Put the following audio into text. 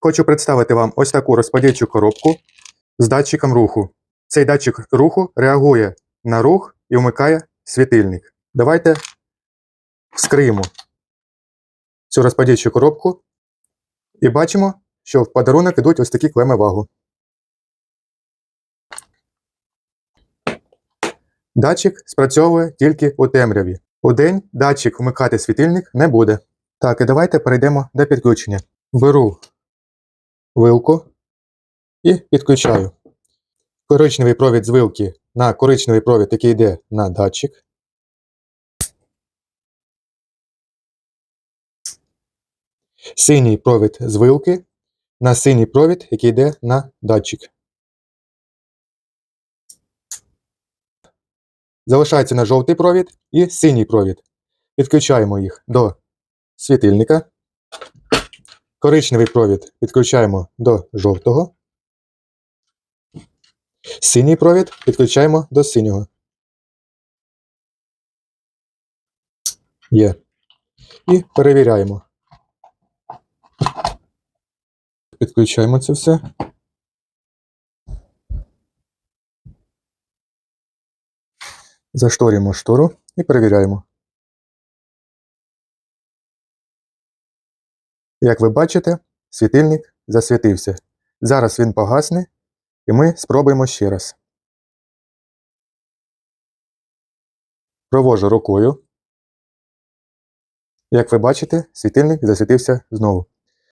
Хочу представити вам ось таку розподільчу коробку з датчиком руху. Цей датчик руху реагує на рух і вмикає світильник. Давайте вскриємо цю розподільчу коробку і бачимо, що в подарунок ідуть ось такі клеми вагу. Датчик спрацьовує тільки у темряві. У день датчик вмикати світильник не буде. Так, і давайте перейдемо до підключення. Беру вилку і підключаю коричневий провід з вилки на коричневий провід, який йде на датчик. Синій провід з вилки на синій провід, який йде на датчик. Залишається на жовтий провід і синій провід. Підключаємо їх до світильника. Коричневий провід підключаємо до жовтого. Синій провід підключаємо до синього. Є. І перевіряємо. Підключаємо це все. Зашторюємо штору і перевіряємо. Як ви бачите, світильник засвітився. Зараз він погасне, і ми спробуємо ще раз. Провожу рукою. Як ви бачите, світильник засвітився знову.